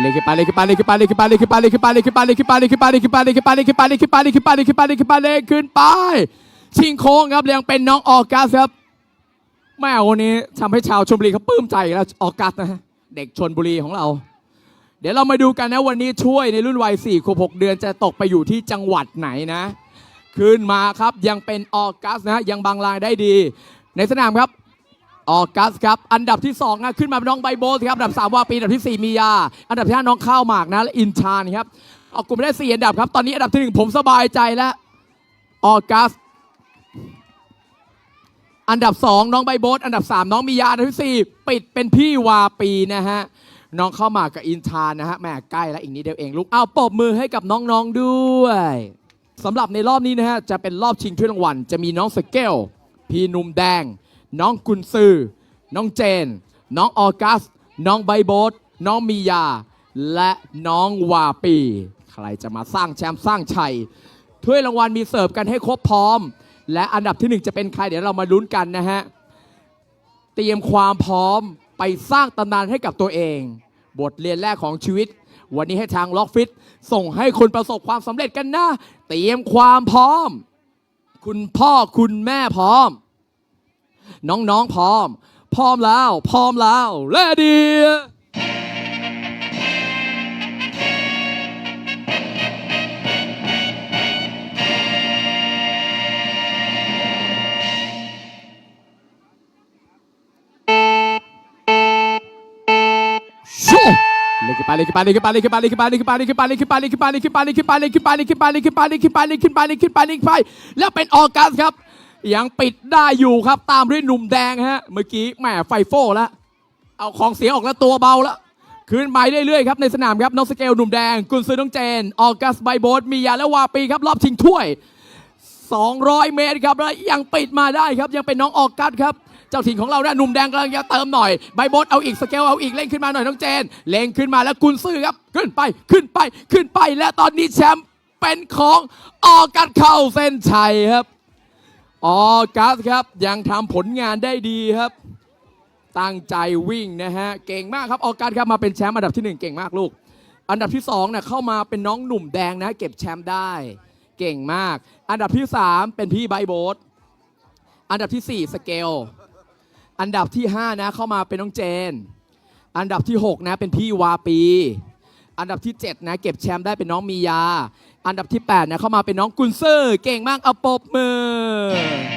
เล่นขึ้นไปเล่นขึ้นไปเล่นขึ้นไปเล่นขึ้นไปเล่นขึ้นไปเล่นขึ้นไปเล่นขึ้นไปเล่นขึ้นไปเล่นขึ้นไปเล่นขึ้นไปเล่นขึ้นไปเล่นขึ้นไปเล่นขึ้นไปเล่นขึ้นไปเล่นขึ้นไปเล่นขึ้นไปเล่นขึ้นไป ชิงโค้งครับยังเป็นน้องออกัสครับแม่วันนี้ทำให้ชาวชลบุรีเขาปลื้มใจแล้วออกัสนะเด็กชนบุรีของเรา เดี๋ยวเรามาดูกันนะวันนี้ช่วยในรุ่นวัย4ขวบ6เดือนจะตกไปอยู่ที่จังหวัดไหนนะ ขึ้นมาครับยังเป็นออกัสนะฮะยังบางลายได้ดี ในสนามครับ ออกัสครับ อันดับที่2นะขึ้นมาเป็นน้องไบโบสครับ อันดับ 3 ว่าปี อันดับทีสี่ 4 มียา อันดับที่ 5 น้องข้าวหมากนะ และอินชานครับ ออกกลุ่มได้ 4 อันดับครับ ตอนนี้อันดับที่ 1 ผมสบายใจแล้วออกัส อันดับ 2 น้องไบโบสอันดับ 3 น้องมียา อันดับที่ 4 ปิดเป็นพี่วาปีนะฮะ น้องข้าวหมากกับอินชานนะฮะแม่ใกล้แล้วอีกนิดเดียวเองลูก เอาปรบมือให้กับน้องๆด้วยสำหรับในรอบนี้นะฮะจะเป็นรอบชิงถ้วยรางวัล จะมีน้องสเกลพี่นุ่มแดง น้องกุนซือ น้องเจน น้องออกัส น้องไบโบสน้องมียา และน้องวาปี ใครจะมาสร้างแชมป์สร้างชัยถ้วยรางวัลมีเสิร์ฟกันให้ครบพร้อม และอันดับที่หนึ่งจะเป็นใครเดี๋ยวเรามาลุ้นกันนะฮะ เตรียมความพร้อมไปสร้างตำนานให้กับตัวเอง บทเรียนแรกของชีวิต วันนี้ให้ทางล็อกฟิต ส่งให้คนประสบความสำเร็จกันนะ เตรียมความพร้อม คุณพ่อคุณแม่พร้อม น้องๆพร้อม พร้อมแล้ว พร้อมแล้วเลดีชูเล่นขึ้นไปเล่นขึ้นไปเล่นขึ้นไปเล่นขึ้นไปเล่นขึ้นไปเล่นขึ้นไปเล่นขึ้นไปเล่นขึ้นไปเล่นขึ้นไปเล่นขึ้นไปเล่นขึ้นไปเล่นขึ้นไปเล่นขึ้นไปเล่นขึ้นไปเล่นขึ้นไปเล่นขึ้นไปเล่นขึ้นไปเล่นขึ้นไปแล้วเป็นออกัสครับ ยังปิดได้อยู่ครับตามด้วยหนุ่มแดงฮะ เมื่อกี้แหมไฟโฟแล้วเอาของเสียออกแล้วตัวเบาแล้วขึ้นไปเรื่อยๆครับในสนามครับน้องสเกลหนุ่มแดง กุนซือน้องเจน ออกัสไบโบสมียาและวาปีครับ รอบชิงถ้วย 200 เมตรครับแล้วยังปิดมาได้ครับ ยังเป็นน้องออกัสครับเจ้าถิ่นของเราเนี่ยหนุ่มแดงกำลังจะเติมหน่อยไบบสเอาอีกสเกลเอาอีกเล่นขึ้นมาหน่อยน้องเจน เล่นขึ้นมาแล้วกุนซื่อครับ ขึ้นไปขึ้นไปขึ้นไปและตอนนี้แชมป์เป็นของออกัสเข้าเส้นชัยครับ ออกัสครับยังทำผลงานได้ดีครับ ตั้งใจวิ่งนะฮะเก่งมากครับออกัสครับมาเป็นแชมป์อันดับที่หนึ่งเก่งมากลูก อันดับที่2เนี่ยเข้ามาเป็นน้องหนุ่มแดงนะ เก็บแชมป์ได้เก่งมาก อันดับที่3เป็นพี่ไบโบสอันดับที่4สเกลอันดับที่5นะเข้ามาเป็นน้องเจน อันดับที่6นะเป็นพี่วาปี อันดับที่7นะเก็บแชมป์ได้เป็นน้องมียา อันดับที่ 8 นะเข้ามาเป็นน้องกุนเซอร์ เก่งมากเอาปรบมือ